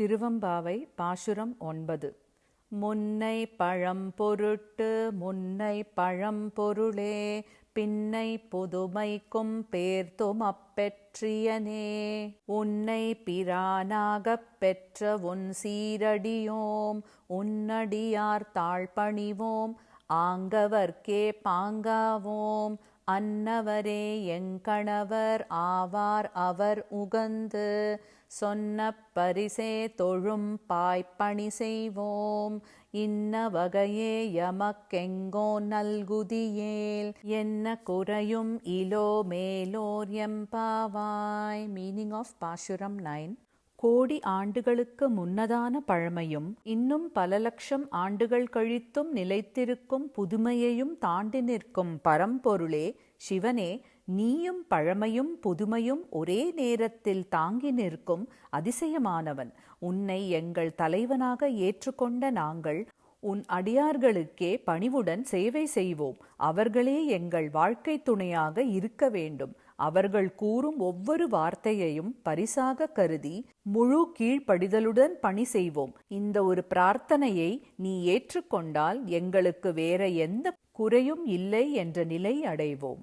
திருவம்பாவை பாசுரம் ஒன்பது. முன்னை பழம் பொருட்டு முன்னை பழம் பொருளே பின்னை புதுமைக்கும் பேர்த்தும் அப்பெற்றியனே. உன்னை பிரானாகப் பெற்ற உன் சீரடியோம் உன்னடியார் தாழ்பணிவோம் ஆங்கவர்க்கே பாங்காவோம் அன்னவரே எங்கணவர் ஆவார் அவர் உகந்து. சொன்ன பரிசே தொழும் பாய்ப்பணி செய்வோம். இன்ன வகையே எமக்கெங்கோ நல்குதியேல். என்ன குறையும் இலோ மேலோர் எம்பாவாய் மீனிங் ஆஃப் பாஷுரம் நைன் கோடி ஆண்டுகளுக்கு முன்னதான பழமையும் இன்னும் பல லட்சம் ஆண்டுகள் கழித்தும் நிலைத்திருக்கும் புதுமையையும் தாண்டி நிற்கும் பரம்பொருளே சிவனே நீயும் பழமையும் புதுமையும் ஒரே நேரத்தில் தாங்கி நிற்கும் அதிசயமானவன். உன்னை எங்கள் தலைவனாக ஏற்றுக்கொண்ட நாங்கள் உன் அடியார்களுக்கே பணிவுடன் சேவை செய்வோம். அவர்களே எங்கள் வாழ்க்கை துணையாக இருக்க வேண்டும். அவர்கள் கூறும் ஒவ்வொரு வார்த்தையையும் பரிசாக கருதி முழு கீழ்ப்படிதலுடன் பணி செய்வோம். இந்த ஒரு பிரார்த்தனையை நீ ஏற்றுக்கொண்டால் எங்களுக்கு வேற எந்த குறையும் இல்லை என்ற நிலை அடைவோம்.